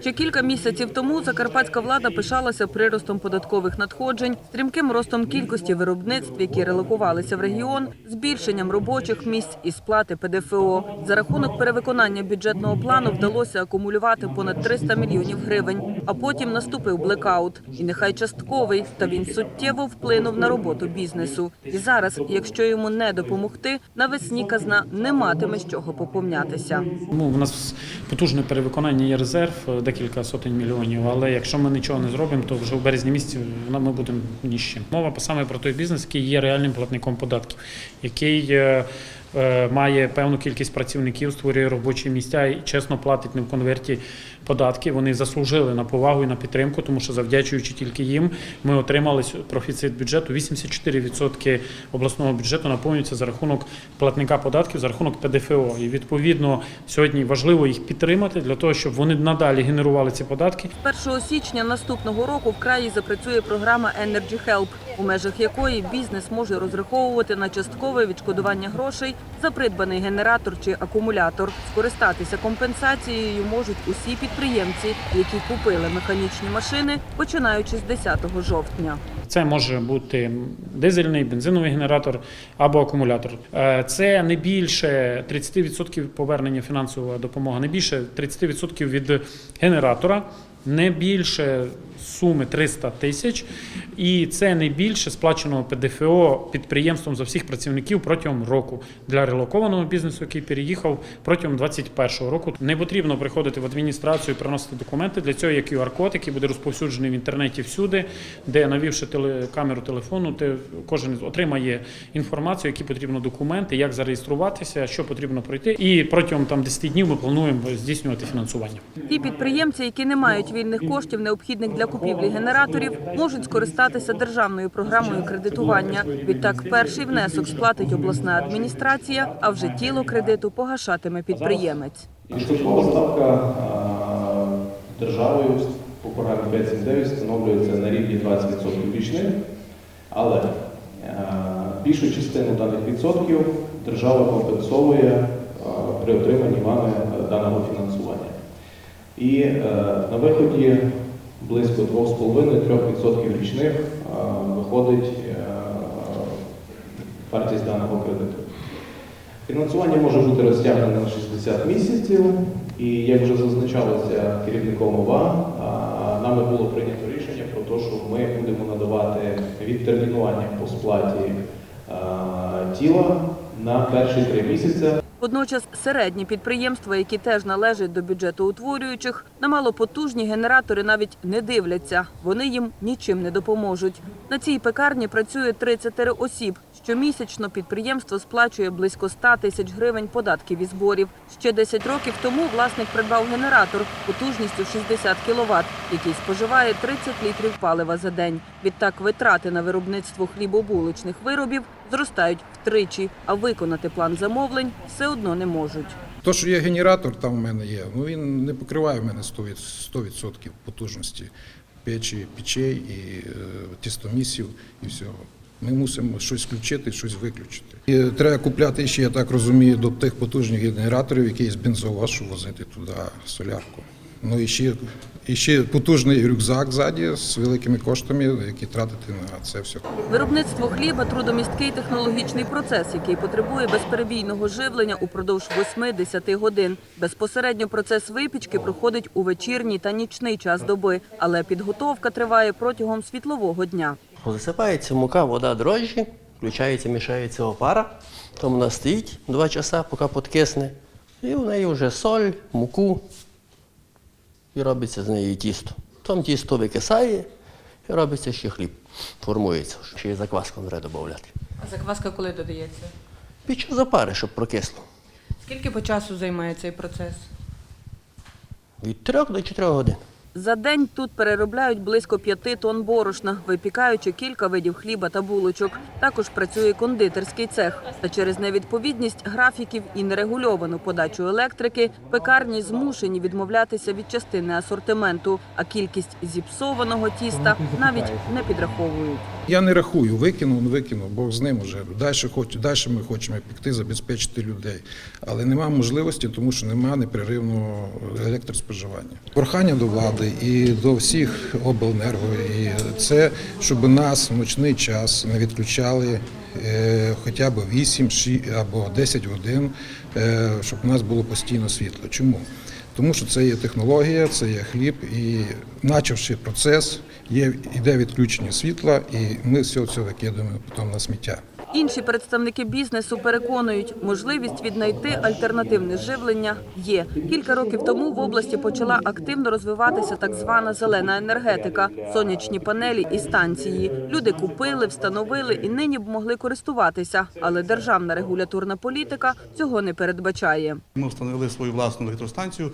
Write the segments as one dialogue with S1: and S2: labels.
S1: Ще кілька місяців тому закарпатська влада пишалася приростом податкових надходжень, стрімким ростом кількості виробництв, які релокувалися в регіон, збільшенням робочих місць і сплати ПДФО. За рахунок перевиконання бюджетного плану вдалося акумулювати понад 300 мільйонів гривень. А потім наступив блекаут. І нехай частковий, та він суттєво вплинув на роботу бізнесу. І зараз, якщо йому не допомогти, навесні казна не матиме з чого поповнятися.
S2: Ну, у нас потужне перевиконання є резерв, декілька сотень мільйонів. Але якщо ми нічого не зробимо, то вже в березні місяці ми будемо ніщим. Мова саме про той бізнес, який є реальним платником податків, який е, е, має певну кількість працівників, створює робочі місця і чесно платить не в конверті податки. Вони заслужили на повагу і на підтримку, тому що завдячуючи тільки їм, ми отримали профіцит бюджету. 84% обласного бюджету наповнюється за рахунок платника податків, за рахунок ПДФО. І відповідно сьогодні важливо їх підтримати для того, щоб вони надалі генерували ці податки.
S1: З 1 січня наступного року в краї запрацює програма Energy Help, у межах якої бізнес може розраховувати на часткове відшкодування грошей за придбаний генератор чи акумулятор. Скористатися компенсацією можуть усі підприємці, які купили механічні машини, починаючи з 10 жовтня.
S2: Це може бути дизельний, бензиновий генератор або акумулятор. Е, Це не більше 30% повернення фінансова допомога, не більше 30% від генератора, не більше суми 300 тисяч, і це не більше сплаченого ПДФО підприємством за всіх працівників протягом року для релокованого бізнесу, який переїхав протягом 2021 року. Не потрібно приходити в адміністрацію, і приносити документи. Для цього є QR-код, який буде розповсюджений в інтернеті всюди, де навівши теле, камеру телефону, ти кожен отримає інформацію, які потрібно документи, як зареєструватися, що потрібно пройти. І протягом там 10 днів ми плануємо здійснювати фінансування.
S1: Ті підприємці, які не мають вільних коштів, необхідних для купівлі генераторів, можуть скористатися державною програмою кредитування. Відтак, перший внесок сплатить обласна адміністрація, а вже тіло кредиту погашатиме підприємець.
S3: Відсоткова ставка державою по програмі 579 встановлюється на рівні 20% річних, але більшу частину даних відсотків держава компенсовує при отриманні вами даного фінансування. І е, на виході близько 2,5-3% річних а, виходить е, вартість даного кредиту. Фінансування може бути розтягнене на 60 місяців, і як вже зазначалося керівником ОВА, а, нами було прийнято рішення про те, що ми будемо надавати відтермінування по сплаті а, тіла на перші три місяці.
S1: Водночас середні підприємства, які теж належать до бюджету утворюючих, на малопотужні генератори навіть не дивляться. Вони їм нічим не допоможуть. На цій пекарні працює 30 осіб. Щомісячно підприємство сплачує близько 100 тисяч гривень податків і зборів. Ще 10 років тому власник придбав генератор потужністю 60 кВт, який споживає 30 літрів палива за день. Відтак витрати на виробництво хлібобулочних виробів зростають втричі, а виконати план замовлень все одно не можуть.
S4: То, що є генератор, там в мене є, ну він не покриває в мене 100%, від- 100% потужності печі, печей і е, тістомісів і всього. Ми мусимо щось включити, щось виключити. І треба купляти ще, я так розумію, до тих потужних генераторів, якийсь бензовоз, щоб возити туди солярку. Ну і ще, і ще потужний рюкзак ззаді з великими коштами, які тратити на це все.
S1: Виробництво хліба трудомісткий технологічний процес, який потребує безперебійного живлення упродовж 8-10 годин. Безпосередньо процес випічки проходить у вечірній та нічний час доби, але підготовка триває протягом світлового дня.
S5: Засипається мука, вода, дрожжі, включається, мішається опара, там вона стоїть 2 часа, поки подкисне, і в неї вже соль, муку, і робиться з неї тісто. Там тісто викисає, і робиться ще хліб. Формується, ще й закваску треба додати.
S6: А закваска коли додається?
S5: Під час запари, щоб прокисло.
S6: Скільки по часу займає цей процес?
S5: Від трьох до чотирьох годин.
S1: За день тут переробляють близько 5 тонн борошна, випікаючи кілька видів хліба та булочок. Також працює кондитерський цех. Та через невідповідність графіків і нерегульовану подачу електрики пекарні змушені відмовлятися від частини асортименту, а кількість зіпсованого тіста навіть не підраховують.
S4: Я не рахую, викинув, не викинув, Бог з ним уже. Далі, хоч, далі ми хочемо пекти, забезпечити людей. Але нема можливості, тому що немає непреривного електроспоживання. Прохання до влади і до всіх обленерго, і це, щоб нас в ночний час не відключали е, хоча б 8 ші- або 10 годин, е, щоб у нас було постійно світло. Чому? Тому що це є технологія, це є хліб, і начавши процес, є іде відключення світла, і ми все це викидаємо потім на сміття.
S1: Інші представники бізнесу переконують, можливість віднайти альтернативне живлення є. Кілька років тому в області почала активно розвиватися так звана зелена енергетика, сонячні панелі і станції. Люди купили, встановили і нині б могли користуватися, але державна регуляторна політика цього не передбачає.
S7: Ми встановили свою власну електростанцію,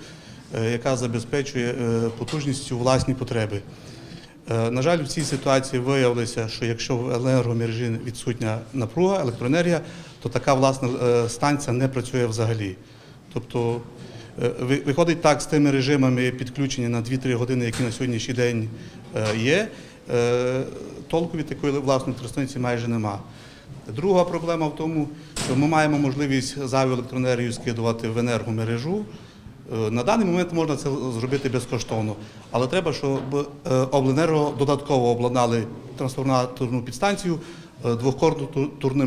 S7: е, яка забезпечує е, потужністю власні потреби. Е, На жаль, в цій ситуації виявилося, що якщо в енергомережі відсутня напруга, електроенергія, то така власна е, станція не працює взагалі. Тобто е, виходить так з тими режимами підключення на 2-3 години, які на сьогоднішній день є, толку від такої власної електростанції майже нема. Друга проблема в тому, що ми маємо можливість зайву електроенергію скидувати в енергомережу. Е, На даний момент можна це зробити безкоштовно, але треба, щоб е, обленерго додатково обладнали трансформаторну підстанцію е,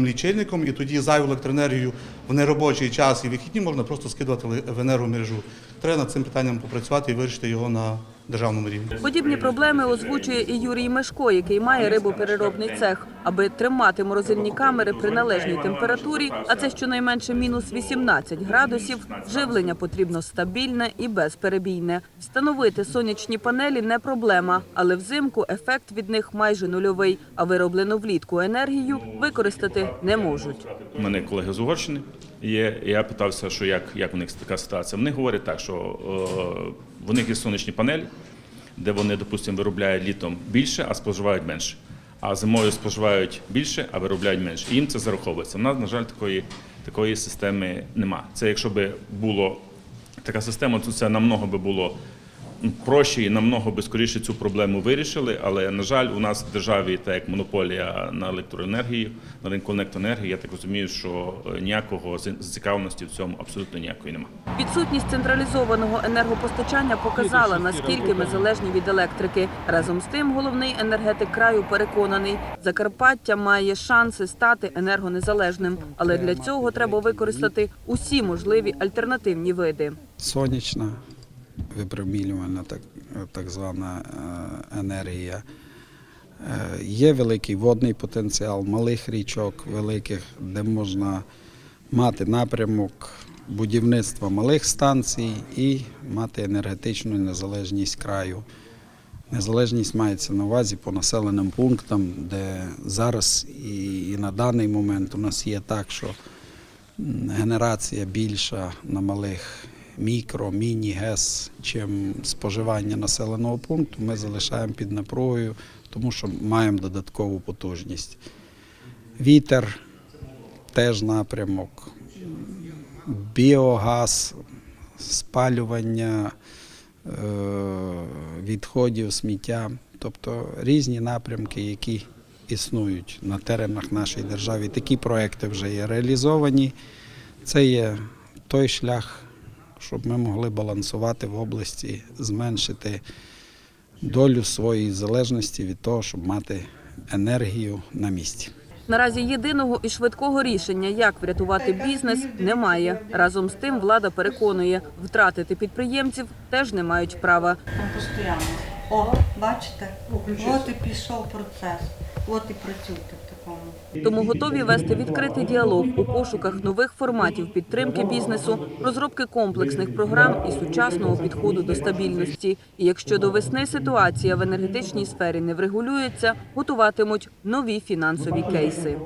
S7: лічильником, і тоді зайву електроенергію в неробочий час і вихідні можна просто скидувати в енергомережу. Треба над цим питанням попрацювати і вирішити його на державному рівні.
S1: Подібні проблеми озвучує і Юрій Мешко, який має рибопереробний цех. Аби тримати морозильні камери при належній температурі, а це щонайменше мінус 18 градусів, живлення потрібно стабільне і безперебійне. Встановити сонячні панелі не проблема, але взимку ефект від них майже нульовий, а вироблену влітку енергію використати не можуть.
S8: У мене колеги з Угорщини є. Я питався, що як, як у них така ситуація. Вони говорять так, що е, в них є сонячні панелі, де вони, допустимо, виробляють літом більше, а споживають менше. А зимою споживають більше, а виробляють менше. І їм це зараховується. У нас, на жаль, такої, такої системи нема. Це якщо б було така система, то це намного би було проще і намного би скоріше цю проблему вирішили. Але на жаль, у нас в державі так як монополія на електроенергію, на ринку електроенергії, я так розумію, що е, ніякого з- зацікавленості в цьому абсолютно ніякої немає.
S1: Відсутність централізованого енергопостачання показала, наскільки ми залежні від електрики. Разом з тим, головний енергетик краю переконаний, Закарпаття має шанси стати енергонезалежним, але для цього треба використати усі можливі альтернативні види.
S9: сонячна випромінювальна так, так звана е, енергія. Е, Є великий водний потенціал малих річок, великих, де можна мати напрямок будівництва малих станцій і мати енергетичну незалежність краю. Незалежність мається на увазі по населеним пунктам, де зараз і, і на даний момент у нас є так, що генерація більша на малих мікро, міні, ГЕС, чим споживання населеного пункту, ми залишаємо під напругою, тому що маємо додаткову потужність. Вітер теж напрямок, біогаз, спалювання е, відходів, сміття, тобто різні напрямки, які існують на теренах нашої держави. Такі проекти вже є реалізовані. Це є той шлях, щоб ми могли балансувати в області, зменшити долю своєї залежності від того, щоб мати енергію на місці.
S1: Наразі єдиного і швидкого рішення, як врятувати бізнес, немає. Разом з тим, влада переконує, втратити підприємців теж не мають права.
S10: О, бачите? От і пішов процес. От і працюйте в такому.
S1: Тому готові вести відкритий діалог у пошуках нових форматів підтримки бізнесу, розробки комплексних програм і сучасного підходу до стабільності. І якщо до весни ситуація в енергетичній сфері не врегулюється, готуватимуть нові фінансові кейси.